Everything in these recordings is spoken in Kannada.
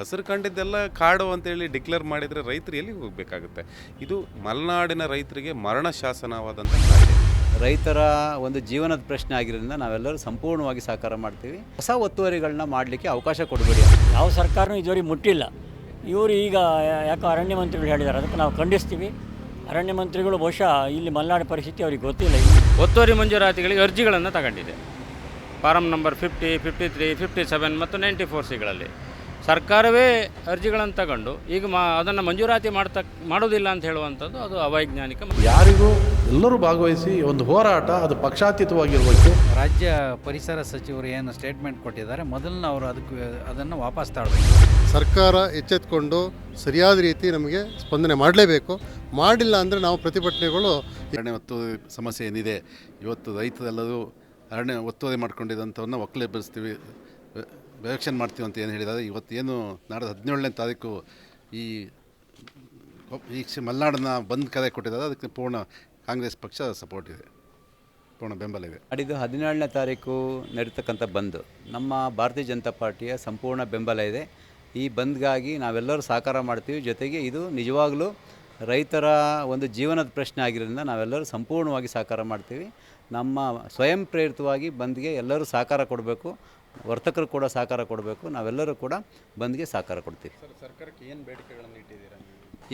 ಹಸಿರು ಕಂಡಿದ್ದೆಲ್ಲ ಕಾಡು ಅಂತೇಳಿ ಡಿಕ್ಲೇರ್ ಮಾಡಿದರೆ ರೈತರು ಎಲ್ಲಿ ಹೋಗಬೇಕಾಗುತ್ತೆ? ಇದು ಮಲೆನಾಡಿನ ರೈತರಿಗೆ ಮರಣ ಶಾಸನವಾದಂಥ ರೈತರ ಒಂದು ಜೀವನದ ಪ್ರಶ್ನೆ ಆಗಿರೋದ್ರಿಂದ ನಾವೆಲ್ಲರೂ ಸಂಪೂರ್ಣವಾಗಿ ಸಹಕಾರ ಮಾಡ್ತೀವಿ. ಹೊಸ ಒತ್ತುವರಿಗಳನ್ನ ಮಾಡಲಿಕ್ಕೆ ಅವಕಾಶ ಕೊಡಬೇಡಿ ಯಾವ ಸರ್ಕಾರನೂ ಇದುವರೆಗೆ ಮುಟ್ಟಿಲ್ಲ. ಇವರು ಈಗ ಯಾಕೋ ಅರಣ್ಯ ಮಂತ್ರಿಗಳು ಹೇಳಿದ್ದಾರೆ. ಅದಕ್ಕೆ ನಾವು ಖಂಡಿಸ್ತೀವಿ. ಅರಣ್ಯ ಮಂತ್ರಿಗಳು ಬಹುಶಃ ಇಲ್ಲಿ ಮಲೆನಾಡು ಪರಿಸ್ಥಿತಿ ಅವ್ರಿಗೆ ಗೊತ್ತಿಲ್ಲ. ಒತ್ತುವರಿ ಮಂಜೂರಾತಿಗಳಿಗೆ ಅರ್ಜಿಗಳನ್ನು ತಗೊಂಡಿದೆ. Form number fifty fifty three fifty seven ಮತ್ತು ನೈಂಟಿ ಫೋರ್ ಸಿಗಳಲ್ಲಿ. ಸರ್ಕಾರವೇ ಅರ್ಜಿಗಳನ್ನು ತಗೊಂಡು ಈಗ ಮಾ ಅದನ್ನು ಮಂಜೂರಾತಿ ಮಾಡ್ತಾ ಮಾಡೋದಿಲ್ಲ ಅಂತ ಹೇಳುವಂಥದ್ದು ಅದು ಅವೈಜ್ಞಾನಿಕ ಯಾರಿಗೂ ಎಲ್ಲರೂ ಭಾಗವಹಿಸಿ ಒಂದು ಹೋರಾಟ ಅದು ಪಕ್ಷಾತೀತವಾಗಿರಬೇಕು ರಾಜ್ಯ ಪರಿಸರ ಸಚಿವರು ಏನು ಸ್ಟೇಟ್ಮೆಂಟ್ ಕೊಟ್ಟಿದ್ದಾರೆ ಮೊದಲನ್ನ ಅವರು ಅದಕ್ಕೆ ಅದನ್ನು ವಾಪಸ್ ತಾಳ್ಬೇಕು ಸರ್ಕಾರ ಎಚ್ಚೆತ್ಕೊಂಡು ಸರಿಯಾದ ರೀತಿ ನಮಗೆ ಸ್ಪಂದನೆ ಮಾಡಲೇಬೇಕು. ಮಾಡಿಲ್ಲ ಅಂದರೆ ನಾವು ಪ್ರತಿಭಟನೆಗಳು ಎರಡನೇ ಮತ್ತು ಸಮಸ್ಯೆ ಏನಿದೆ ಇವತ್ತು ರೈತರೆಲ್ಲರೂ ಅರಣ್ಯ ಒತ್ತುವರಿ ಮಾಡ್ಕೊಂಡಿದ್ದಂಥವನ್ನ ಒಕ್ಕಲೆಬ್ಬಿಸ್ತೀವಿ ವ್ಯವಕ್ಷನ್ ಮಾಡ್ತೀವಿ ಅಂತ ಏನು ಹೇಳಿದ್ದಾರೆ ಇವತ್ತು ಏನು ನಾಡ್ದು ಹದಿನೇಳನೇ ತಾರೀಕು ಈ ಈ ಮಲೆನಾಡನ್ನ ಬಂದ್ ಕರೆ ಕೊಟ್ಟಿದ್ದಾರೆ, ಅದಕ್ಕೆ ಪೂರ್ಣ ಕಾಂಗ್ರೆಸ್ ಪಕ್ಷ ಸಪೋರ್ಟ್ ಇದೆ, ಪೂರ್ಣ ಬೆಂಬಲ ಇದೆ. ಅಡಿದು ಹದಿನೇಳನೇ ತಾರೀಕು ನಡೀತಕ್ಕಂಥ ಬಂದ್, ನಮ್ಮ ಭಾರತೀಯ ಜನತಾ ಪಾರ್ಟಿಯ ಸಂಪೂರ್ಣ ಬೆಂಬಲ ಇದೆ. ಈ ಬಂದ್ಗಾಗಿ ನಾವೆಲ್ಲರೂ ಸಹಕಾರ ಮಾಡ್ತೀವಿ, ಜೊತೆಗೆ ಇದು ನಿಜವಾಗಲೂ ರೈತರ ಒಂದು ಜೀವನದ ಪ್ರಶ್ನೆ ಆಗಿರೋದ್ರಿಂದ ನಾವೆಲ್ಲರೂ ಸಂಪೂರ್ಣವಾಗಿ ಸಹಕಾರ ಮಾಡ್ತೀವಿ. ನಮ್ಮ ಸ್ವಯಂ ಪ್ರೇರಿತವಾಗಿ ಬಂದ್ಗೆ ಎಲ್ಲರೂ ಸಹಕಾರ ಕೊಡಬೇಕು. ವರ್ತಕರು ಕೂಡ ಸಹಕಾರ ಕೊಡಬೇಕು. ನಾವೆಲ್ಲರೂ ಕೂಡ ಬಂದ್ಗೆ ಸಹಕಾರ ಕೊಡ್ತೀವಿ. ಸರ್ಕಾರಕ್ಕೆ ಏನು ಬೇಡಿಕೆಗಳನ್ನು ಇಟ್ಟಿದ್ದೀರಾ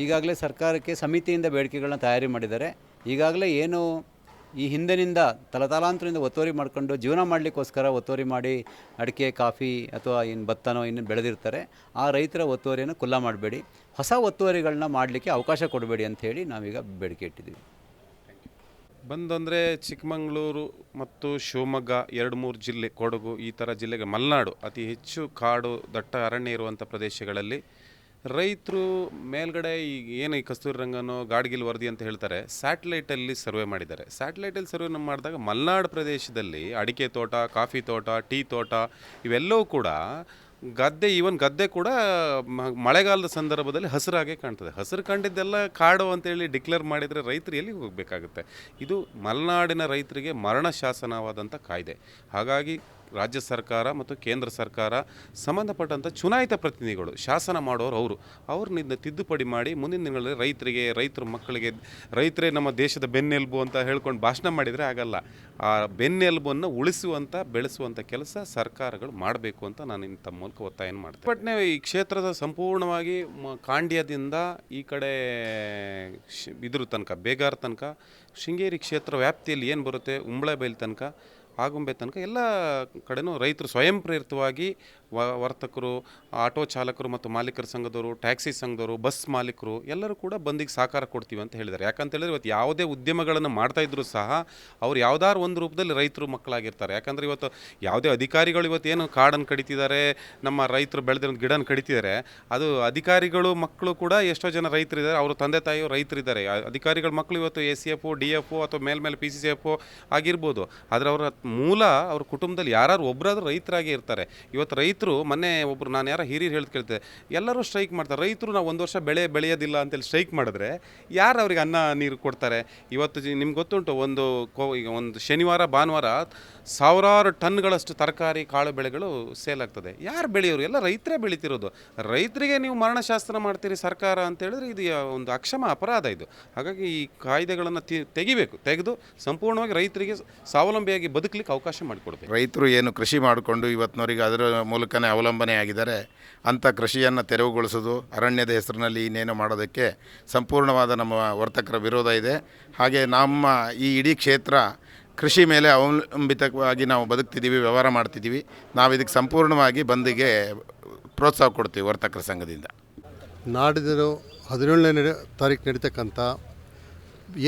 ಈಗಾಗಲೇ ಸರ್ಕಾರಕ್ಕೆ ಸಮಿತಿಯಿಂದ ಬೇಡಿಕೆಗಳನ್ನ ತಯಾರಿ ಮಾಡಿದ್ದಾರೆ. ಈಗಾಗಲೇ ಏನು ಈ ಹಿಂದಿನಿಂದ ತಲತಲಾಂತರದಿಂದ ಒತ್ತುವರಿ ಮಾಡ್ಕೊಂಡು ಜೀವನ ಮಾಡಲಿಕ್ಕೋಸ್ಕರ ಒತ್ತುವರಿ ಮಾಡಿ ಅಡಿಕೆ ಕಾಫಿ ಅಥವಾ ಏನು ಭತ್ತನೋ ಇನ್ನು ಬೆಳೆದಿರ್ತಾರೆ. ಆ ರೈತರ ಒತ್ತುವರಿಯನ್ನು ಖುಲ್ಲ ಮಾಡಬೇಡಿ. ಹೊಸ ಒತ್ತುವರಿಗಳನ್ನ ಮಾಡಲಿಕ್ಕೆ ಅವಕಾಶ ಕೊಡಬೇಡಿ ಅಂಥೇಳಿ ನಾವೀಗ ಬೇಡಿಕೆ ಇಟ್ಟಿದ್ದೀವಿ. ಬಂದಂದರೆ ಚಿಕ್ಕಮಗಳೂರು ಮತ್ತು ಶಿವಮೊಗ್ಗ, ಎರಡು ಮೂರು ಜಿಲ್ಲೆ, ಕೊಡಗು ಈ ಥರ ಜಿಲ್ಲೆಗೆ ಮಲೆನಾಡು ಅತಿ ಹೆಚ್ಚು ಕಾಡು ದಟ್ಟ ಅರಣ್ಯ ಇರುವಂಥ ಪ್ರದೇಶಗಳಲ್ಲಿ ರೈತರು ಮೇಲ್ಗಡೆ ಈಗ ಏನು ಈ ಕಸ್ತೂರಿ ರಂಗನೋ, ಗಾಡ್ಗಿಲ್ ವರದಿ ಅಂತ ಹೇಳ್ತಾರೆ ಸ್ಯಾಟಲೈಟಲ್ಲಿ ಸರ್ವೆ ಮಾಡಿದ್ದಾರೆ. ಸ್ಯಾಟಲೈಟಲ್ಲಿ ಸರ್ವೆ ಮಾಡಿದಾಗ ಮಲೆನಾಡು ಪ್ರದೇಶದಲ್ಲಿ ಅಡಿಕೆ ತೋಟ, ಕಾಫಿ ತೋಟ, ಟೀ ತೋಟ ಇವೆಲ್ಲವೂ ಕೂಡ ಗದ್ದೆ ಈವನ್ ಗದ್ದೆ ಕೂಡ ಮಳೆಗಾಲದ ಸಂದರ್ಭದಲ್ಲಿ ಹಸಿರಾಗೆ ಕಾಣ್ತದೆ. ಹಸಿರು ಕಂಡಿದ್ದೆಲ್ಲ ಕಾಡು ಅಂತೇಳಿ ಡಿಕ್ಲೇರ್ ಮಾಡಿದರೆ ರೈತರು ಎಲ್ಲಿ ಹೋಗಬೇಕಾಗುತ್ತೆ? ಇದು ಮಲೆನಾಡಿನ ರೈತರಿಗೆ ಮರಣ ಶಾಸನವಾದಂಥ ಕಾಯ್ದೆ. ಹಾಗಾಗಿ ರಾಜ್ಯ ಸರ್ಕಾರ ಮತ್ತು ಕೇಂದ್ರ ಸರ್ಕಾರ ಸಂಬಂಧಪಟ್ಟಂಥ ಚುನಾಯಿತ ಪ್ರತಿನಿಧಿಗಳು, ಶಾಸನ ಮಾಡೋರು ಅವರು. ಅವ್ರನ್ನ ತಿದ್ದುಪಡಿ ಮಾಡಿ ಮುಂದಿನ ದಿನಗಳಲ್ಲಿ ರೈತರಿಗೆ, ರೈತರ ಮಕ್ಕಳಿಗೆ, ರೈತರೇ ನಮ್ಮ ದೇಶದ ಬೆನ್ನೆಲುಬು ಅಂತ ಹೇಳ್ಕೊಂಡು ಭಾಷಣ ಮಾಡಿದರೆ ಆಗಲ್ಲ. ಆ ಬೆನ್ನೆಲುಬನ್ನು ಉಳಿಸುವಂಥ ಬೆಳೆಸುವಂಥ ಕೆಲಸ ಸರ್ಕಾರಗಳು ಮಾಡಬೇಕು ಅಂತ ನಾನು ತಮ್ಮ ಮೂಲಕ ಒತ್ತಾಯ ಮಾಡ್ತೇನೆ. ನೀವು ಈ ಕ್ಷೇತ್ರದ ಸಂಪೂರ್ಣವಾಗಿ ಕಾಂಡ್ಯದಿಂದ ಈ ಕಡೆ ಇದ್ರ ತನಕ, ಬೇಗಾರ ತನಕ, ಶೃಂಗೇರಿ ಕ್ಷೇತ್ರ ವ್ಯಾಪ್ತಿಯಲ್ಲಿ ಏನು ಬರುತ್ತೆ? ಉಂಬಳಬೈಲ್ ತನಕ ಆಗುಂಬೆ ತನಕ ಎಲ್ಲ ಕಡೆನೂ ರೈತರು ಸ್ವಯಂ ಪ್ರೇರಿತವಾಗಿ ವ ವರ್ತಕರು, ಆಟೋ ಚಾಲಕರು ಮತ್ತು ಮಾಲೀಕರ ಸಂಘದವರು, ಟ್ಯಾಕ್ಸಿ ಸಂಘದವರು, ಬಸ್ ಮಾಲೀಕರು ಎಲ್ಲರೂ ಕೂಡ ಬಂದಿಗೆ ಸಹಕಾರ ಕೊಡ್ತೀವಿ ಅಂತ ಹೇಳಿದ್ದಾರೆ. ಯಾಕಂತೇಳಿದ್ರೆ ಇವತ್ತು ಯಾವುದೇ ಉದ್ಯಮಗಳನ್ನು ಮಾಡ್ತಾ ಇದ್ರೂ ಸಹ ಅವ್ರು ಯಾವ್ದಾದ್ರು ಒಂದು ರೂಪದಲ್ಲಿ ರೈತರು ಮಕ್ಕಳಾಗಿರ್ತಾರೆ. ಯಾಕಂದರೆ ಇವತ್ತು ಯಾವುದೇ ಅಧಿಕಾರಿಗಳು ಇವತ್ತು ಏನು ಕಾಡನ್ನು ಕಡಿತಿದ್ದಾರೆ, ನಮ್ಮ ರೈತರು ಬೆಳೆದಿರೋ ಗಿಡನ ಕಡಿತಿದ್ದಾರೆ, ಅದು ಅಧಿಕಾರಿಗಳು, ಮಕ್ಕಳು ಕೂಡ ಎಷ್ಟೋ ಜನ ರೈತರಿದ್ದಾರೆ. ಅವ್ರ ತಂದೆ ತಾಯಿಯು ರೈತರಿದ್ದಾರೆ. ಅಧಿಕಾರಿಗಳ, ಮಕ್ಕಳು ಇವತ್ತು A C F, D F, ಅಥವಾ ಮೇಲ್ಮೇಲೆ ಪಿ ಸಿ ಸಿ ಎಫ್ ಆಗಿರ್ಬೋದು. ಆದರೆ ಅವರ ಮೂಲ ಅವ್ರ ಕುಟುಂಬದಲ್ಲಿ ಯಾರು ಒಬ್ಬರಾದ್ರೂ ರೈತರಾಗಿ ಇರ್ತಾರೆ ಇವತ್ತು ರೈತರು, ಮೊನ್ನೆ ಒಬ್ರು ನಾನು ಯಾರೋ ಹಿರಿಯರು ಹೇಳ್ತ ಕೇಳ್ತೆ ಎಲ್ಲರೂ ಸ್ಟ್ರೈಕ್ ಮಾಡ್ತಾರೆ. ರೈತರು ನಾವು ಒಂದು ವರ್ಷ ಬೆಳೆ ಬೆಳೆಯೋದಿಲ್ಲ ಅಂತೇಳಿ ಸ್ಟ್ರೈಕ್ ಮಾಡಿದ್ರೆ ಯಾರು ಅವ್ರಿಗೆ ಅನ್ನ, ನೀರು ಕೊಡ್ತಾರೆ? ಇವತ್ತು ನಿಮ್ಗೆ ಗೊತ್ತುಂಟು, ಒಂದು ಕೋ ಈಗ ಒಂದು ಶನಿವಾರ, ಭಾನುವಾರ ಸಾವಿರಾರು ಟನ್ಗಳಷ್ಟು ತರಕಾರಿ, ಕಾಳು ಬೆಳೆಗಳು ಸೇಲ್ ಆಗ್ತದೆ. ಯಾರು ಬೆಳೆಯೋರು? ಎಲ್ಲ ರೈತರೇ ಬೆಳೀತಿರೋದು. ರೈತರಿಗೆ ನೀವು ಮರಣಶಾಸ್ತ್ರ ಮಾಡ್ತೀರಿ ಸರ್ಕಾರ ಅಂತ ಹೇಳಿದ್ರೆ ಇದು ಒಂದು ಅಕ್ಷಮ ಅಪರಾಧ ಇದು. ಹಾಗಾಗಿ ಈ ಕಾಯ್ದೆಗಳನ್ನು ತೆಗಿಬೇಕು, ತೆಗೆದು ಸಂಪೂರ್ಣವಾಗಿ ರೈತರಿಗೆ ಸ್ವಾವಲಂಬಿಯಾಗಿ ಬದುಕಲಿಕ್ಕೆ ಅವಕಾಶ ಮಾಡಿಕೊಡ್ಬೇಕು. ರೈತರು ಏನು ಕೃಷಿ ಮಾಡಿಕೊಂಡು ಇವತ್ತಿನವರಿಗೆ ಅದರ ಮೂಲಕನೇ ಅವಲಂಬನೆ ಆಗಿದ್ದಾರೆ. ಅಂಥ ಕೃಷಿಯನ್ನು ತೆರವುಗೊಳಿಸೋದು ಅರಣ್ಯದ ಹೆಸರಿನಲ್ಲಿ ಇನ್ನೇನು ಮಾಡೋದಕ್ಕೆ ಸಂಪೂರ್ಣವಾದ ನಮ್ಮ ವರ್ತಕರ ವಿರೋಧ ಇದೆ. ಹಾಗೆ ನಮ್ಮ ಈ ಇಡೀ ಕ್ಷೇತ್ರ ಕೃಷಿ ಮೇಲೆ ಅವಲಂಬಿತವಾಗಿ ನಾವು ಬದುಕ್ತಿದ್ದೀವಿ, ವ್ಯವಹಾರ ಮಾಡ್ತಿದ್ದೀವಿ. ನಾವು ಇದಕ್ಕೆ ಸಂಪೂರ್ಣವಾಗಿ ಬಂದಿಗೆ ಪ್ರೋತ್ಸಾಹ ಕೊಡ್ತೀವಿ ವರ್ತಕರ ಸಂಘದಿಂದ. ನಾಡಿದ್ದು ಹದಿನೇಳನೇ ತಾರೀಕು ನಡೀತಕ್ಕಂಥ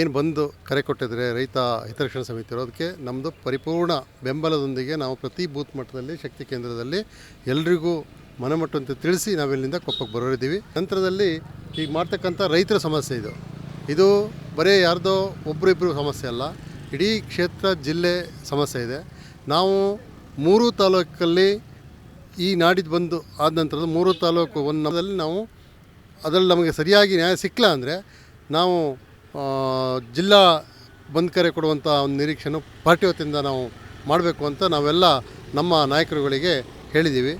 ಏನು ಬಂದು ಕರೆ ಕೊಟ್ಟಿದ್ರೆ ರೈತ ಹಿತರಕ್ಷಣಾ ಸಮಿತಿ ಅದಕ್ಕೆ ನಮ್ಮದು ಪರಿಪೂರ್ಣ ಬೆಂಬಲದೊಂದಿಗೆ ನಾವು ಪ್ರತಿ ಬೂತ್ ಮಟ್ಟದಲ್ಲಿ, ಶಕ್ತಿ ಕೇಂದ್ರದಲ್ಲಿ ಎಲ್ರಿಗೂ ಮನಮಟ್ಟಂತೆ ತಿಳಿಸಿ ನಾವಿಲ್ಲಿಂದ ಕೊಪ್ಪಕ್ಕೆ ಬರೋರಿದ್ದೀವಿ. ನಂತರದಲ್ಲಿ ಈಗ ಮಾಡ್ತಕ್ಕಂಥ ರೈತರ ಸಮಸ್ಯೆ ಇದು. ಇದು ಬರೀ ಯಾರ್ದೋ ಒಬ್ಬರಿಬ್ಬರು ಸಮಸ್ಯೆ ಅಲ್ಲ, ಇಡೀ ಕ್ಷೇತ್ರ, ಜಿಲ್ಲೆ ಸಮಸ್ಯೆ ಇದೆ. ನಾವು ಮೂರು ತಾಲೂಕಲ್ಲಿ ಈ ನಾಡಿದ್ದು ಬಂದು ಆದ ನಂತರದ ಮೂರು ತಾಲೂಕು ಒಂದು ನಮ್ಮದಲ್ಲಿ ನಾವು ಅದರಲ್ಲಿ ನಮಗೆ ಸರಿಯಾಗಿ ನ್ಯಾಯ ಸಿಕ್ಕಲ್ಲ ಅಂದರೆ ನಾವು ಜಿಲ್ಲಾ ಬಂದ್ ಕರೆ ಕೊಡುವಂಥ ಒಂದು ನಿರೀಕ್ಷೆಯನ್ನು ಪಾರ್ಟಿ ವತಿಯಿಂದ ನಾವು ಮಾಡಬೇಕು ಅಂತ ನಾವೆಲ್ಲ ನಮ್ಮ ನಾಯಕರುಗಳಿಗೆ ಹೇಳಿದ್ದೀವಿ.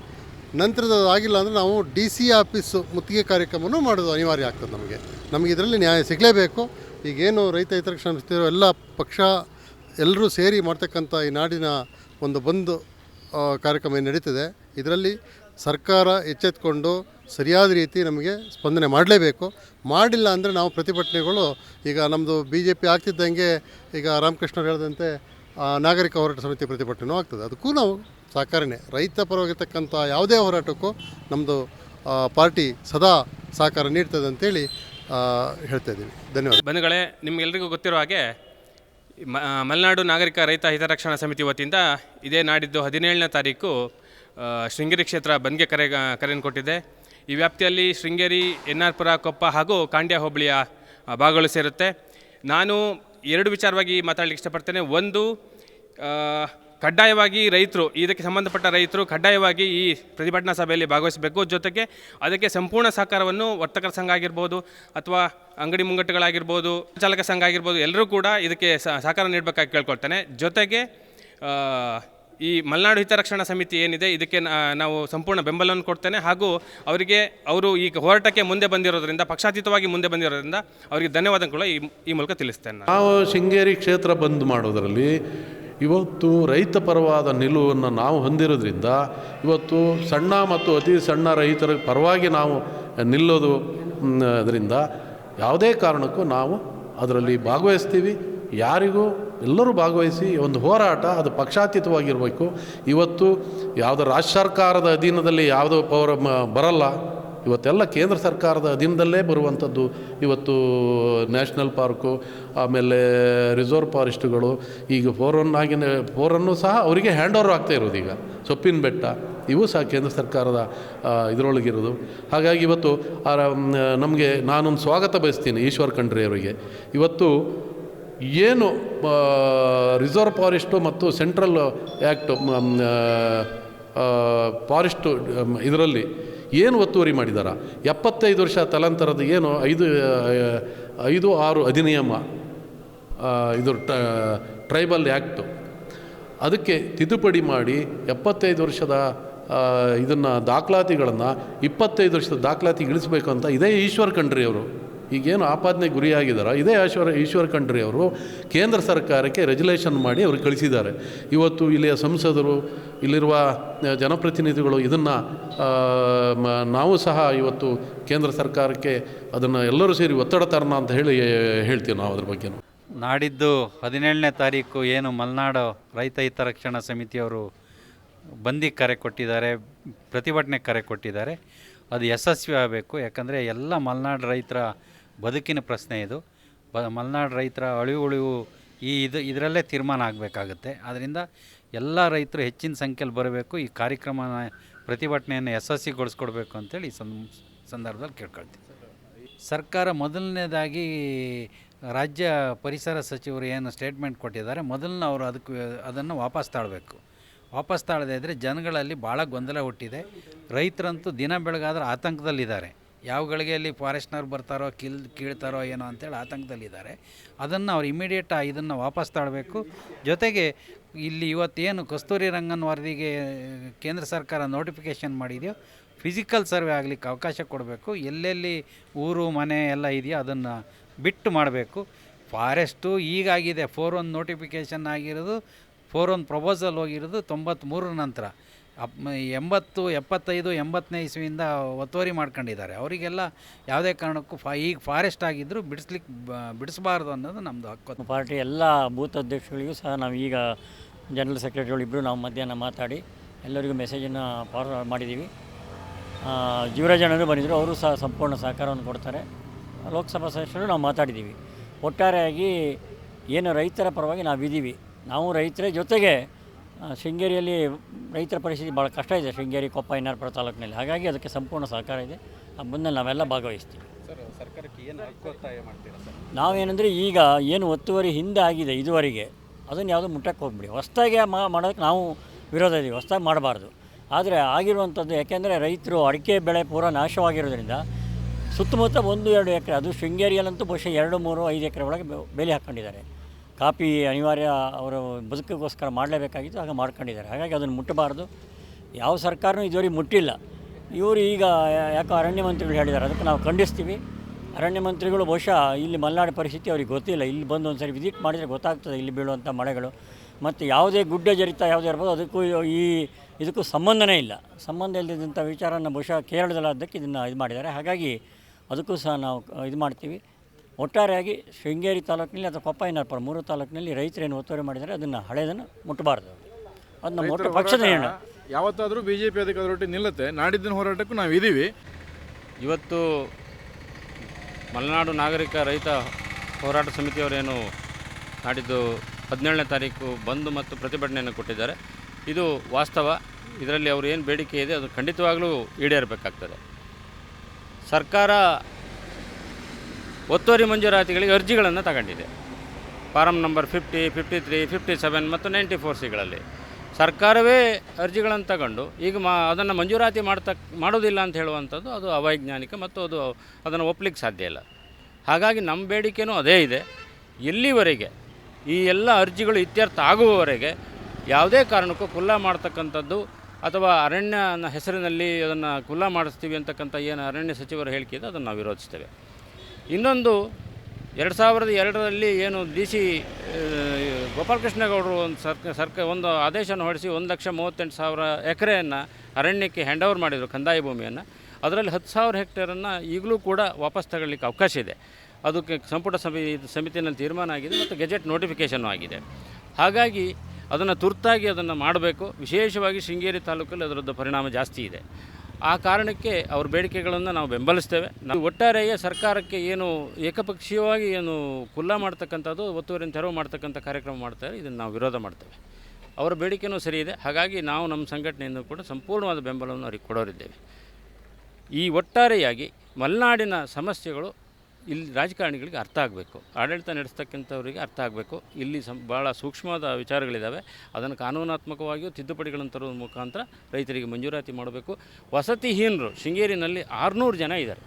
ನಂತರದ ಆಗಿಲ್ಲ ಅಂದರೆ ನಾವು ಡಿ ಸಿ ಆಫೀಸು ಮುತ್ತಿಗೆ ಕಾರ್ಯಕ್ರಮವನ್ನು ಮಾಡೋದು ಅನಿವಾರ್ಯ ಆಗ್ತದೆ ನಮಗೆ. ನಮಗೆ ಇದರಲ್ಲಿ ನ್ಯಾಯ ಸಿಗಲೇಬೇಕು. ಈಗೇನು ರೈತ ಹಿತರಕ್ಷಣಾ ಸಮಿತಿಯವರು ಎಲ್ಲ ಪಕ್ಷ ಎಲ್ಲರೂ ಸೇರಿ ಮಾಡ್ತಕ್ಕಂಥ ಈ ನಾಡಿನ ಒಂದು ಬಂದು ಕಾರ್ಯಕ್ರಮ ಏನು ನಡೀತಿದೆ, ಇದರಲ್ಲಿ ಸರ್ಕಾರ ಎಚ್ಚೆತ್ಕೊಂಡು ಸರಿಯಾದ ರೀತಿ ನಮಗೆ ಸ್ಪಂದನೆ ಮಾಡಲೇಬೇಕು. ಮಾಡಿಲ್ಲ ಅಂದರೆ ನಾವು ಪ್ರತಿಭಟನೆಗಳು ಈಗ ನಮ್ಮದು ಬಿ ಜೆ ಪಿ ಆಗ್ತಿದ್ದಂಗೆ ಈಗ ರಾಮಕೃಷ್ಣರು ಹೇಳಿದಂತೆ ನಾಗರಿಕ ಹೋರಾಟ ಸಮಿತಿ ಪ್ರತಿಭಟನೆಯೂ ಆಗ್ತದೆ. ಅದಕ್ಕೂ ನಾವು ಸಹಕಾರನೇ. ರೈತ ಪರವಾಗಿರ್ತಕ್ಕಂಥ ಯಾವುದೇ ಹೋರಾಟಕ್ಕೂ ನಮ್ಮದು ಪಾರ್ಟಿ ಸದಾ ಸಹಕಾರ ನೀಡ್ತದೆ ಅಂತೇಳಿ ಹೇಳ್ತಾ ಇದ್ದೀವಿ ಧನ್ಯವಾದ. ಬಂಧುಗಳೇ ನಿಮಗೆಲ್ಲರಿಗೂ ಗೊತ್ತಿರೋ ಹಾಗೆ ಮಲೆನಾಡು ನಾಗರಿಕ ರೈತ ಹಿತರಕ್ಷಣಾ ಸಮಿತಿ ವತಿಯಿಂದ ಇದೇ ನಾಡಿದ್ದು ಹದಿನೇಳನೇ ತಾರೀಕು ಶೃಂಗೇರಿ ಕ್ಷೇತ್ರ ಬಂದ್ಗೆ ಕರೆ ಕರೆಯನ್ನು ಕೊಟ್ಟಿದೆ. ಈ ವ್ಯಾಪ್ತಿಯಲ್ಲಿ ಶೃಂಗೇರಿ, ಎನ್ ಆರ್ ಕೊಪ್ಪ ಹಾಗೂ ಕಾಂಡ್ಯ ಹೋಬಳಿಯ ಭಾಗಗಳು ಸೇರುತ್ತೆ. ನಾನು ಎರಡು ವಿಚಾರವಾಗಿ ಮಾತಾಡಲಿಕ್ಕೆ ಇಷ್ಟಪಡ್ತೇನೆ. ಒಂದು ಕಡ್ಡಾಯವಾಗಿ ರೈತರು, ಇದಕ್ಕೆ ಸಂಬಂಧಪಟ್ಟ ರೈತರು ಕಡ್ಡಾಯವಾಗಿ ಈ ಪ್ರತಿಭಟನಾ ಸಭೆಯಲ್ಲಿ ಭಾಗವಹಿಸಬೇಕು. ಜೊತೆಗೆ ಅದಕ್ಕೆ ಸಂಪೂರ್ಣ ಸಹಕಾರವನ್ನು ವರ್ತಕರ ಸಂಘ ಆಗಿರ್ಬೋದು ಅಥವಾ ಅಂಗಡಿ ಮುಂಗಟ್ಟುಗಳಾಗಿರ್ಬೋದು ಚಾಲಕ ಸಂಘ ಆಗಿರ್ಬೋದು, ಎಲ್ಲರೂ ಕೂಡ ಇದಕ್ಕೆ ಸಹಕಾರ ನೀಡಬೇಕಾಗಿ ಕೇಳ್ಕೊಳ್ತೇನೆ. ಜೊತೆಗೆ ಈ ಮಲೆನಾಡು ಹಿತರಕ್ಷಣಾ ಸಮಿತಿ ಏನಿದೆ, ಇದಕ್ಕೆ ನಾವು ಸಂಪೂರ್ಣ ಬೆಂಬಲವನ್ನು ಕೊಡ್ತೇನೆ. ಹಾಗೂ ಅವರಿಗೆ ಅವರು ಈ ಹೋರಾಟಕ್ಕೆ ಮುಂದೆ ಬಂದಿರೋದ್ರಿಂದ, ಪಕ್ಷಾತೀತವಾಗಿ ಮುಂದೆ ಬಂದಿರೋದ್ರಿಂದ ಅವರಿಗೆ ಧನ್ಯವಾದಗಳು ಈ ಈ ಮೂಲಕ ತಿಳಿಸ್ತೇನೆ ನಾವು ಶೃಂಗೇರಿ ಕ್ಷೇತ್ರ ಬಂದ್ ಮಾಡೋದರಲ್ಲಿ ಇವತ್ತು ರೈತ ಪರವಾದ ನಿಲುವನ್ನು ನಾವು ಹೊಂದಿರೋದ್ರಿಂದ, ಇವತ್ತು ಸಣ್ಣ ಮತ್ತು ಅತಿ ಸಣ್ಣ ರೈತರ ಪರವಾಗಿ ನಾವು ನಿಲ್ಲೋದು ಅದರಿಂದ ಯಾವುದೇ ಕಾರಣಕ್ಕೂ ನಾವು ಅದರಲ್ಲಿ ಭಾಗವಹಿಸ್ತೀವಿ. ಯಾರಿಗೂ ಎಲ್ಲರೂ ಭಾಗವಹಿಸಿ ಒಂದು ಹೋರಾಟ ಅದು ಪಕ್ಷಾತೀತವಾಗಿರಬೇಕು. ಇವತ್ತು ಯಾವುದೋ ರಾಜ್ಯ ಸರ್ಕಾರದ ಅಧೀನದಲ್ಲಿ ಯಾವುದೋ ಪೌರ ಬರಲ್ಲ. ಇವತ್ತೆಲ್ಲ ಕೇಂದ್ರ ಸರ್ಕಾರದ ಅಧೀನದಲ್ಲೇ ಬರುವಂಥದ್ದು. ಇವತ್ತು ನ್ಯಾಷನಲ್ ಪಾರ್ಕು, ಆಮೇಲೆ ರಿಸರ್ವ್ ಫಾರೆಸ್ಟ್ಗಳು, ಈಗ ಫೋರನ್ ಆಗಿನ ಫೋರನ್ನು ಸಹ ಅವರಿಗೆ ಹ್ಯಾಂಡ್ ಓವರ್ ಆಗ್ತಾ ಇರೋದು ಈಗ. ಸೊಪ್ಪಿನ ಬೆಟ್ಟ, ಇವು ಸಹ ಕೇಂದ್ರ ಸರ್ಕಾರದ ಇದರೊಳಗಿರೋದು. ಹಾಗಾಗಿ ಇವತ್ತು ನಮಗೆ ನಾನೊಂದು ಸ್ವಾಗತ ಬಯಸ್ತೀನಿ ಈಶ್ವರ್ ಖಂಡ್ರೆ ಅವರಿಗೆ. ಇವತ್ತು ಏನು ರಿಸರ್ವ್ ಫಾರೆಸ್ಟು ಮತ್ತು ಸೆಂಟ್ರಲ್ ಆ್ಯಕ್ಟು ಫಾರೆಸ್ಟು ಇದರಲ್ಲಿ ಏನು ಒತ್ತುವರಿ ಮಾಡಿದಾರ? ಎಪ್ಪತ್ತೈದು ವರ್ಷ ತಲಾಂತರದ ಏನು? ಐದು ಐದು, ಆರು ಅಧಿನಿಯಮ ಇದು ಟ್ರೈಬಲ್ ಆ್ಯಕ್ಟು ಅದಕ್ಕೆ ತಿದ್ದುಪಡಿ ಮಾಡಿ ಎಪ್ಪತ್ತೈದು ವರ್ಷದ ಇದನ್ನು ದಾಖಲಾತಿಗಳನ್ನು ಇಪ್ಪತ್ತೈದು ವರ್ಷದ ದಾಖಲಾತಿಗೆ ಇಳಿಸಬೇಕು ಅಂತ ಇದೇ ಈಶ್ವರ್ ಖಂಡ್ರಿ ಅವರು. ಈಗೇನು ಆಪಾದನೆ ಗುರಿಯಾಗಿದ್ದಾರೋ ಇದೇ ಈಶ್ವರ ಈಶ್ವರ ಖಂಡ್ರಿ ಅವರು ಕೇಂದ್ರ ಸರ್ಕಾರಕ್ಕೆ ರೆಜುಲೇಷನ್ ಮಾಡಿ ಅವ್ರಿಗೆ ಕಳಿಸಿದ್ದಾರೆ. ಇವತ್ತು ಇಲ್ಲಿಯ ಸಂಸದರು, ಇಲ್ಲಿರುವ ಜನಪ್ರತಿನಿಧಿಗಳು ಇದನ್ನು ನಾವು ಸಹ ಇವತ್ತು ಕೇಂದ್ರ ಸರ್ಕಾರಕ್ಕೆ ಅದನ್ನು ಎಲ್ಲರೂ ಸೇರಿ ಒತ್ತಡ ತರೋಣ ಅಂತ ಹೇಳಿ ಹೇಳ್ತೀವಿ ನಾವು ಅದ್ರ ಬಗ್ಗೆ ನಾಡಿದ್ದು ಹದಿನೇಳನೇ ತಾರೀಕು ಏನು ಮಲೆನಾಡು ರೈತ ಹಿತರಕ್ಷಣಾ ಸಮಿತಿಯವರು ಬಂದಿ ಕರೆ ಕೊಟ್ಟಿದ್ದಾರೆ, ಪ್ರತಿಭಟನೆ ಕರೆ ಕೊಟ್ಟಿದ್ದಾರೆ. ಅದು ಯಶಸ್ವಿ ಆಗಬೇಕು. ಯಾಕಂದರೆ ಎಲ್ಲ ಮಲೆನಾಡು ರೈತರ ಬದುಕಿನ ಪ್ರಶ್ನೆ ಇದು. ಬ, ಮಲೆನಾಡು ರೈತರ ಅಳಿವು ಉಳಿವು ಈ ಇದು, ಇದರಲ್ಲೇ ತೀರ್ಮಾನ ಆಗಬೇಕಾಗುತ್ತೆ. ಆದ್ದರಿಂದ ಎಲ್ಲ ರೈತರು ಹೆಚ್ಚಿನ ಸಂಖ್ಯೆಯಲ್ಲಿ ಬರಬೇಕು, ಈ ಕಾರ್ಯಕ್ರಮನ ಪ್ರತಿಭಟನೆಯನ್ನು ಯಶಸ್ವಿಗೊಳಿಸ್ಕೊಡ್ಬೇಕು ಅಂತೇಳಿ ಈ ಸಂದರ್ಭದಲ್ಲಿ ಕೇಳ್ಕೊಳ್ತೀವಿ ಸರ್ಕಾರ ಮೊದಲನೇದಾಗಿ ರಾಜ್ಯ ಪರಿಸರ ಸಚಿವರು ಏನು ಸ್ಟೇಟ್ಮೆಂಟ್ ಕೊಟ್ಟಿದ್ದಾರೆ, ಮೊದಲನೇ ಅವರು ಅದಕ್ಕೆ, ಅದನ್ನು ವಾಪಸ್ ತಾಳಬೇಕು. ವಾಪಸ್ ತಾಳದೇ ಇದ್ದರೆ ಜನಗಳಲ್ಲಿ ಭಾಳ ಗೊಂದಲ ಹುಟ್ಟಿದೆ. ರೈತರಂತೂ ದಿನ ಬೆಳಗಾದ್ರೆ ಆತಂಕದಲ್ಲಿದ್ದಾರೆ. ಯಾವ ಗಳಿಗೆಯಲ್ಲಿ ಫಾರೆಸ್ಟ್ನವ್ರು ಬರ್ತಾರೋ, ಕಿಲ್, ಕೀಳ್ತಾರೋ ಏನೋ ಅಂತೇಳಿ ಆತಂಕದಲ್ಲಿದ್ದಾರೆ. ಅದನ್ನು ಅವ್ರು ಇಮಿಡಿಯೇಟ್ ಇದನ್ನು ವಾಪಸ್ ತಾಳಬೇಕು. ಜೊತೆಗೆ ಇಲ್ಲಿ ಇವತ್ತೇನು ಕಸ್ತೂರಿ ರಂಗನ್ ವರದಿಗೆ ಕೇಂದ್ರ ಸರ್ಕಾರ ನೋಟಿಫಿಕೇಷನ್ ಮಾಡಿದೆಯೋ ಫಿಸಿಕಲ್ ಸರ್ವೆ ಆಗಲಿಕ್ಕೆ ಅವಕಾಶ ಕೊಡಬೇಕು. ಎಲ್ಲೆಲ್ಲಿ ಊರು, ಮನೆ ಎಲ್ಲ ಇದೆಯೋ ಅದನ್ನು ಬಿಟ್ಟು ಮಾಡಬೇಕು. ಫಾರೆಸ್ಟು ಈಗಾಗಿದೆ ಫೋರ್ ಒನ್ ನೋಟಿಫಿಕೇಷನ್ ಆಗಿರೋದು ಫೋರ್ ಒನ್ ಪ್ರಪೋಸಲ್ ಹೋಗಿರೋದು ತೊಂಬತ್ತ್ಮೂರರ ನಂತರ. ಅಪ್, ಎಂಬತ್ತು, ಎಪ್ಪತ್ತೈದು, ಎಂಬತ್ತನೇ ಇಸ್ವಿಯಿಂದ ಒತ್ತುವರಿ ಮಾಡ್ಕೊಂಡಿದ್ದಾರೆ. ಅವರಿಗೆಲ್ಲ ಯಾವುದೇ ಕಾರಣಕ್ಕೂ ಫಾ, ಈಗ ಫಾರೆಸ್ಟ್ ಆಗಿದ್ದರೂ ಬಿಡಿಸ್ಲಿಕ್ಕೆ ಬಿಡಿಸಬಾರ್ದು ಅನ್ನೋದು ನಮ್ಮದು ಹಕ್ಕು ಪಾರ್ಟಿ ಎಲ್ಲ ಬೂತ್ ಅಧ್ಯಕ್ಷಗಳಿಗೂ ಸಹ ನಾವು ಈಗ ಜನರಲ್ ಸೆಕ್ರೆಟರಿಗಳು ಇಬ್ಬರು ನಾವು ಮಧ್ಯಾಹ್ನ ಮಾತಾಡಿ ಎಲ್ಲರಿಗೂ ಮೆಸೇಜನ್ನು ಫಾರ್ವರ್ಡ್ ಮಾಡಿದ್ದೀವಿ. ಜೀವರಾಜಣ್ಣರು ಬಂದಿದ್ದರು ಅವರು ಸಹ ಸಂಪೂರ್ಣ ಸಹಕಾರವನ್ನು ಕೊಡ್ತಾರೆ. ಲೋಕಸಭಾ ಸದಸ್ಯರು ನಾವು ಮಾತಾಡಿದ್ದೀವಿ. ಒಟ್ಟಾರೆಯಾಗಿ ಏನು ರೈತರ ಪರವಾಗಿ ನಾವಿದ್ದೀವಿ. ನಾವು ರೈತರ ಜೊತೆಗೆ ಶೃಂಗೇರಿಯಲ್ಲಿ ರೈತರ ಪರಿಸ್ಥಿತಿ ಭಾಳ ಕಷ್ಟ ಇದೆ ಶೃಂಗೇರಿ ಕೊಪ್ಪ ಇನ್ನಾರ್ಪುರ ತಾಲೂಕಿನಲ್ಲಿ. ಹಾಗಾಗಿ ಅದಕ್ಕೆ ಸಂಪೂರ್ಣ ಸಹಕಾರ ಇದೆ. ಆ ಬಂದಲ್ಲಿ ನಾವೆಲ್ಲ ಭಾಗವಹಿಸ್ತೀವಿ. ನಾವೇನೆಂದರೆ ಈಗ ಏನು ಒತ್ತುವರಿ ಹಿಂದೆ ಆಗಿದೆ ಇದುವರೆಗೆ ಅದನ್ನು ಯಾವುದೂ ಮುಟ್ಟಕ್ಕೆ ಹೋಗ್ಬಿಡಿ. ಹೊಸ್ದಾಗಿ ಮಾ ಮಾಡೋದಕ್ಕೆ ನಾವು ವಿರೋಧ ಇದ್ದೀವಿ ಹೊಸ್ದಾಗಿ ಮಾಡಬಾರ್ದು. ಆದರೆ ಆಗಿರುವಂಥದ್ದು ಯಾಕೆಂದರೆ ರೈತರು ಅಡಿಕೆ ಬೆಳೆ ಪೂರ ನಾಶವಾಗಿರೋದ್ರಿಂದ ಸುತ್ತಮುತ್ತ ಒಂದು ಎರಡು ಎಕರೆ ಅದು ಶೃಂಗೇರಿಯಲ್ಲಂತೂ ಬಹುಶಃ ಎರಡು ಮೂರು ಐದು ಎಕರೆ ಒಳಗೆ ಬೇಲಿ ಹಾಕ್ಕೊಂಡಿದ್ದಾರೆ ಕಾಪಿ ಅನಿವಾರ್ಯ ಅವರು ಬದುಕಿಗೋಸ್ಕರ ಮಾಡಲೇಬೇಕಾಗಿತ್ತು ಆಗ ಮಾಡ್ಕೊಂಡಿದ್ದಾರೆ. ಹಾಗಾಗಿ ಅದನ್ನು ಮುಟ್ಟಬಾರ್ದು. ಯಾವ ಸರ್ಕಾರನೂ ಇದುವರೆಗೆ ಮುಟ್ಟಿಲ್ಲ. ಇವರು ಈಗ ಯಾಕೋ ಅರಣ್ಯ ಮಂತ್ರಿಗಳು ಹೇಳಿದ್ದಾರೆ, ಅದಕ್ಕೆ ನಾವು ಖಂಡಿಸ್ತೀವಿ. ಅರಣ್ಯ ಮಂತ್ರಿಗಳು ಬಹುಶಃ ಇಲ್ಲಿ ಮಲೆನಾಡು ಪರಿಸ್ಥಿತಿ ಅವ್ರಿಗೆ ಗೊತ್ತಿಲ್ಲ. ಇಲ್ಲಿ ಬಂದು ಒಂದು ಸರಿ ವಿಸಿಟ್ ಮಾಡಿದರೆ ಗೊತ್ತಾಗ್ತದೆ ಇಲ್ಲಿ ಬೀಳುವಂಥ ಮಳೆಗಳು. ಮತ್ತು ಯಾವುದೇ ಗುಡ್ಡ ಜರಿತ ಯಾವುದೇ ಇರ್ಬೋದು, ಅದಕ್ಕೂ ಈ, ಇದಕ್ಕೂ ಸಂಬಂಧನೇ ಇಲ್ಲ. ಸಂಬಂಧ ಇಲ್ಲದಂಥ ವಿಚಾರನ ಬಹುಶಃ ಕೇರಳದಲ್ಲಾದ್ದಕ್ಕೆ ಇದನ್ನು ಇದು ಮಾಡಿದ್ದಾರೆ. ಹಾಗಾಗಿ ಅದಕ್ಕೂ ಸಹ ನಾವು ಇದು ಮಾಡ್ತೀವಿ. ಒಟ್ಟಾರೆಯಾಗಿ ಶೃಂಗೇರಿ ತಾಲೂಕಿನಲ್ಲಿ ಅಥವಾ ಕೊಪ್ಪ ಏನಾರ್ಪುರ ಮೂರು ತಾಲೂಕಿನಲ್ಲಿ ರೈತರೇನು ಒತ್ತುವರಿ ಮಾಡಿದ್ದಾರೆ ಅದನ್ನು ಹಳೆಯದನ್ನು ಮುಟ್ಟಬಾರ್ದು. ಅದು ನಮ್ಮ ಒಟ್ಟು ಪಕ್ಷದ ಹೇಳ ಯಾವತ್ತಾದರೂ ಬಿ ಜೆ ಪಿ ಅಧಿಕಾರಿ ನಿಲ್ಲುತ್ತೆ. ನಾಡಿದ್ದಿನ ಹೋರಾಟಕ್ಕೂ ನಾವು ಇದ್ದೀವಿ ಇವತ್ತು ಮಲೆನಾಡು ನಾಗರಿಕ ರೈತ ಹೋರಾಟ ಸಮಿತಿಯವರೇನು ನಾಡಿದ್ದು ಹದಿನೇಳನೇ ತಾರೀಕು ಬಂದು ಮತ್ತು ಪ್ರತಿಭಟನೆಯನ್ನು ಕೊಟ್ಟಿದ್ದಾರೆ. ಇದು ವಾಸ್ತವ. ಇದರಲ್ಲಿ ಅವರು ಏನು ಬೇಡಿಕೆ ಇದೆ ಅದು ಖಂಡಿತವಾಗಲೂ ಈಡೇರಬೇಕಾಗ್ತದೆ. ಸರ್ಕಾರ ಒತ್ತುವರಿ ಮಂಜೂರಾತಿಗಳಿಗೆ ಅರ್ಜಿಗಳನ್ನು ತಗೊಂಡಿದೆ. Form number fifty fifty three fifty seven ಮತ್ತು ನೈಂಟಿ ಫೋರ್ ಸಿಗಳಲ್ಲಿ. ಸರ್ಕಾರವೇ ಅರ್ಜಿಗಳನ್ನು ತಗೊಂಡು ಈಗ ಮಾ ಅದನ್ನು ಮಂಜೂರಾತಿ ಮಾಡ್ತಕ್ ಮಾಡೋದಿಲ್ಲ ಅಂತ ಹೇಳುವಂಥದ್ದು ಅದು ಅವೈಜ್ಞಾನಿಕ ಮತ್ತು ಅದು ಅದನ್ನು ಒಪ್ಪಲಿಕ್ಕೆ ಸಾಧ್ಯ ಇಲ್ಲ. ಹಾಗಾಗಿ ನಮ್ಮ ಬೇಡಿಕೆನೂ ಅದೇ ಇದೆ. ಎಲ್ಲಿವರೆಗೆ ಈ ಎಲ್ಲ ಅರ್ಜಿಗಳು ಇತ್ಯರ್ಥ ಆಗುವವರೆಗೆ ಯಾವುದೇ ಕಾರಣಕ್ಕೂ ಕುಲ್ಲ ಮಾಡ್ತಕ್ಕಂಥದ್ದು ಅಥವಾ ಅರಣ್ಯನ ಹೆಸರಿನಲ್ಲಿ ಅದನ್ನು ಕುಲ್ಲ ಮಾಡಿಸ್ತೀವಿ ಅಂತಕ್ಕಂಥ ಏನು ಅರಣ್ಯ ಸಚಿವರು ಹೇಳಿಕೆ ಇದೆ ಅದನ್ನು ನಾವು ವಿರೋಧಿಸ್ತೇವೆ. ಇನ್ನೊಂದು ಎರಡು ಸಾವಿರದ ಎರಡರಲ್ಲಿ ಏನು ಡಿ ಸಿ ಗೋಪಾಲಕೃಷ್ಣಗೌಡರು ಒಂದು ಸರ್ಕ ಸರ್ಕ, ಒಂದು ಆದೇಶವನ್ನು ಹೊರಡಿಸಿ ಒಂದು ಲಕ್ಷ ಮೂವತ್ತೆಂಟು ಸಾವಿರ ಎಕರೆಯನ್ನು ಅರಣ್ಯಕ್ಕೆ ಹ್ಯಾಂಡ್ ಓವರ್ ಮಾಡಿದರು, ಕಂದಾಯ ಭೂಮಿಯನ್ನು. ಅದರಲ್ಲಿ ಹತ್ತು ಸಾವಿರ ಹೆಕ್ಟೇರನ್ನು ಈಗಲೂ ಕೂಡ ವಾಪಸ್ ತಗೊಳ್ಳಿಕ್ಕೆ ಅವಕಾಶ ಇದೆ. ಅದಕ್ಕೆ ಸಂಪುಟ ಸಮಿ ಸಮಿತಿಯಲ್ಲಿ ತೀರ್ಮಾನ ಆಗಿದೆ ಮತ್ತು ಗೆಜೆಟ್ ನೋಟಿಫಿಕೇಷನ್ನು ಆಗಿದೆ. ಹಾಗಾಗಿ ಅದನ್ನು ತುರ್ತಾಗಿ ಅದನ್ನು ಮಾಡಬೇಕು. ವಿಶೇಷವಾಗಿ ಶೃಂಗೇರಿ ತಾಲೂಕಲ್ಲಿ ಅದರದ್ದು ಪರಿಣಾಮ ಜಾಸ್ತಿ ಇದೆ. ಆ ಕಾರಣಕ್ಕೆ ಅವ್ರ ಬೇಡಿಕೆಗಳನ್ನು ನಾವು ಬೆಂಬಲಿಸ್ತೇವೆ. ನಾವು ಒಟ್ಟಾರೆಯೇ ಸರ್ಕಾರಕ್ಕೆ ಏನು ಏಕಪಕ್ಷೀಯವಾಗಿ ಏನು ಕುಲ್ಲ ಮಾಡ್ತಕ್ಕಂಥದ್ದು, ಒತ್ತುವರಿಯನ್ನು ತೆರವು ಮಾಡ್ತಕ್ಕಂಥ ಕಾರ್ಯಕ್ರಮ ಮಾಡ್ತಾರೆ, ಇದನ್ನು ನಾವು ವಿರೋಧ ಮಾಡ್ತೇವೆ. ಅವರ ಬೇಡಿಕೆಯೂ ಸರಿ ಇದೆ. ಹಾಗಾಗಿ ನಾವು ನಮ್ಮ ಸಂಘಟನೆಯಿಂದ ಕೂಡ ಸಂಪೂರ್ಣವಾದ ಬೆಂಬಲವನ್ನು ಅವ್ರಿಗೆ ಕೊಡೋರಿದ್ದೇವೆ. ಈ ಒಟ್ಟಾರೆಯಾಗಿ ಮಲೆನಾಡಿನ ಸಮಸ್ಯೆಗಳು ಇಲ್ಲಿ ರಾಜಕಾರಣಿಗಳಿಗೆ ಅರ್ಥ ಆಗಬೇಕು. ಆಡಳಿತ ನಡೆಸ್ತಕ್ಕಂಥವರಿಗೆ ಅರ್ಥ ಆಗಬೇಕು. ಇಲ್ಲಿ ಸಂ ಭಾಳ ಸೂಕ್ಷ್ಮವಾದ ವಿಚಾರಗಳಿದ್ದಾವೆ ಅದನ್ನು ಕಾನೂನಾತ್ಮಕವಾಗಿಯೂ ತಿದ್ದುಪಡಿಗಳನ್ನು ತರುವ ಮುಖಾಂತರ ರೈತರಿಗೆ ಮಂಜೂರಾತಿ ಮಾಡಬೇಕು. ವಸತಿಹೀನರು ಶೃಂಗೇರಿನಲ್ಲಿ ಆರುನೂರು ಜನ ಇದ್ದಾರೆ.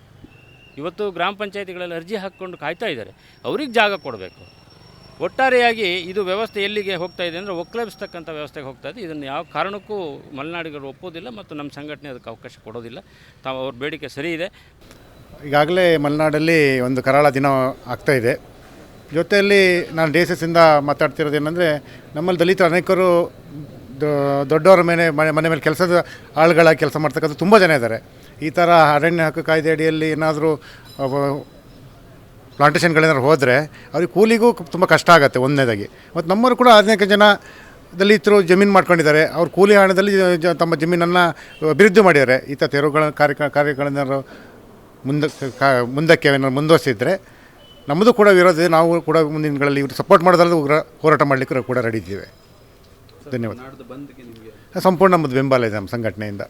ಇವತ್ತು ಗ್ರಾಮ ಪಂಚಾಯತಿಗಳಲ್ಲಿ ಅರ್ಜಿ ಹಾಕ್ಕೊಂಡು ಕಾಯ್ತಾ ಇದ್ದಾರೆ. ಅವ್ರಿಗೆ ಜಾಗ ಕೊಡಬೇಕು. ಒಟ್ಟಾರೆಯಾಗಿ ಇದು ವ್ಯವಸ್ಥೆ ಎಲ್ಲಿಗೆ ಹೋಗ್ತಾ ಇದೆ ಅಂದರೆ ಒಕ್ಕಲೆಬ್ಸ್ತಕ್ಕಂಥ ವ್ಯವಸ್ಥೆಗೆ ಹೋಗ್ತಾ ಇದೆ. ಇದನ್ನು ಯಾವ ಕಾರಣಕ್ಕೂ ಮಲೆನಾಡಿಗರು ಒಪ್ಪೋದಿಲ್ಲ ಮತ್ತು ನಮ್ಮ ಸಂಘಟನೆ ಅದಕ್ಕೆ ಅವಕಾಶ ಕೊಡೋದಿಲ್ಲ. ತಾವು ಅವ್ರ ಬೇಡಿಕೆ ಸರಿ ಇದೆ. ಈಗಾಗಲೇ ಮಲೆನಾಡಲ್ಲಿ ಒಂದು ಕರಾಳ ದಿನ ಆಗ್ತಾ ಇದೆ. ಜೊತೆಯಲ್ಲಿ ನಾನು ಡಿ ಎಸ್ ಎಸ್ಸಿಂದ ಮಾತಾಡ್ತಿರೋದೇನೆಂದರೆ ನಮ್ಮಲ್ಲಿ ದಲಿತರು ಅನೇಕರು ದೊಡ್ಡವರ ಮೇಲೆ ಮನೆ ಮನೆ ಮೇಲೆ ಕೆಲಸದ ಆಳುಗಳ ಕೆಲಸ ಮಾಡ್ತಕ್ಕಂಥ ತುಂಬ ಜನ ಇದ್ದಾರೆ. ಈ ಥರ ಅರಣ್ಯ ಹಕ್ಕು ಕಾಯ್ದೆ ಅಡಿಯಲ್ಲಿ ಏನಾದರೂ ಪ್ಲಾಂಟೇಷನ್ಗಳೇನಾದ್ರು ಹೋದರೆ ಅವ್ರಿಗೆ ಕೂಲಿಗೂ ತುಂಬ ಕಷ್ಟ ಆಗುತ್ತೆ ಒಂದನೇದಾಗಿ. ಮತ್ತು ನಮ್ಮವರು ಕೂಡ ಹದಿನೈದು ಜನ ದಲಿತರು ಜಮೀನು ಮಾಡ್ಕೊಂಡಿದ್ದಾರೆ. ಅವ್ರು ಕೂಲಿ ಹಣದಲ್ಲಿ ತಮ್ಮ ಜಮೀನನ್ನು ಅಭಿವೃದ್ಧಿ ಮಾಡಿದ್ದಾರೆ. ಈ ಥರ ತೆರವುಗಳ ಕಾರ್ಯ ಕಾರ್ಯಗಳೇನಾದ್ರು ಮುಂದಕ್ಕೆ ಕಾ ಮುಂದಕ್ಕೆ ಏನಾದ್ರು ಮುಂದುವರಿಸಿದ್ರೆ ನಮ್ಮದು ಕೂಡ ವಿರೋಧ ಇದೆ. ನಾವು ಕೂಡ ಮುಂದಿನ ದಿನಗಳಲ್ಲಿ ಇವರು ಸಪೋರ್ಟ್ ಮಾಡೋದ್ರಲ್ಲಿ ಉಗ್ರ ಹೋರಾಟ ಮಾಡಲಿಕ್ಕೆ ಕೂಡ ರೆಡಿ ಇದ್ದೀವಿ. ಧನ್ಯವಾದ. ಸಂಪೂರ್ಣ ನಮ್ಮದು ಬೆಂಬಲ ಇದೆ ನಮ್ಮ ಸಂಘಟನೆಯಿಂದ.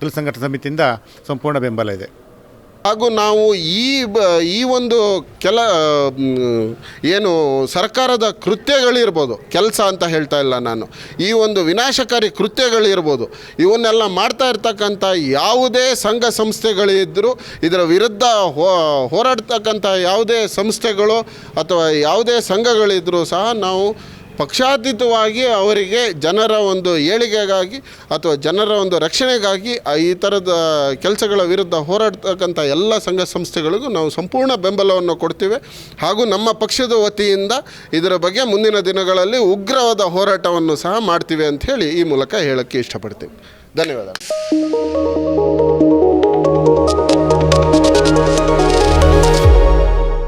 ತುಲ್ ಸಂಘಟನಾ ಸಮಿತಿಯಿಂದ ಸಂಪೂರ್ಣ ಬೆಂಬಲ ಇದೆ. ಹಾಗೂ ನಾವು ಈ ಬ, ಈ ಒಂದು ಕೆಲ ಏನು ಸರ್ಕಾರದ ಕೃತ್ಯಗಳಿರ್ಬೋದು, ಕೆಲಸ ಅಂತ ಹೇಳ್ತಾ ಇಲ್ಲ ನಾನು. ಈ ಒಂದು ವಿನಾಶಕಾರಿ ಕೃತ್ಯಗಳಿರ್ಬೋದು, ಇವನ್ನೆಲ್ಲ ಮಾಡ್ತಾ ಇರ್ತಕ್ಕಂಥ ಯಾವುದೇ ಸಂಘ ಸಂಸ್ಥೆಗಳಿದ್ದರೂ ಇದರ ವಿರುದ್ಧ ಹೋರಾಡ್ತಕ್ಕಂಥ ಯಾವುದೇ ಸಂಸ್ಥೆಗಳು ಅಥವಾ ಯಾವುದೇ ಸಂಘಗಳಿದ್ದರೂ ಸಹ ನಾವು ಪಕ್ಷಾತೀತವಾಗಿ ಅವರಿಗೆ ಜನರ ಒಂದು ಏಳಿಗೆಗಾಗಿ ಅಥವಾ ಜನರ ಒಂದು ರಕ್ಷಣೆಗಾಗಿ ಈ ಥರದ ಕೆಲಸಗಳ ವಿರುದ್ಧ ಹೋರಾಡ್ತಕ್ಕಂಥ ಎಲ್ಲ ಸಂಘ ಸಂಸ್ಥೆಗಳಿಗೂ ನಾವು ಸಂಪೂರ್ಣ ಬೆಂಬಲವನ್ನು ಕೊಡ್ತೀವಿ. ಹಾಗೂ ನಮ್ಮ ಪಕ್ಷದ ವತಿಯಿಂದ ಇದರ ಬಗ್ಗೆ ಮುಂದಿನ ದಿನಗಳಲ್ಲಿ ಉಗ್ರವಾದ ಹೋರಾಟವನ್ನು ಸಹ ಮಾಡ್ತೀವಿ ಅಂತ ಹೇಳಿ ಈ ಮೂಲಕ ಹೇಳೋಕ್ಕೆ ಇಷ್ಟಪಡ್ತೀವಿ ಧನ್ಯವಾದ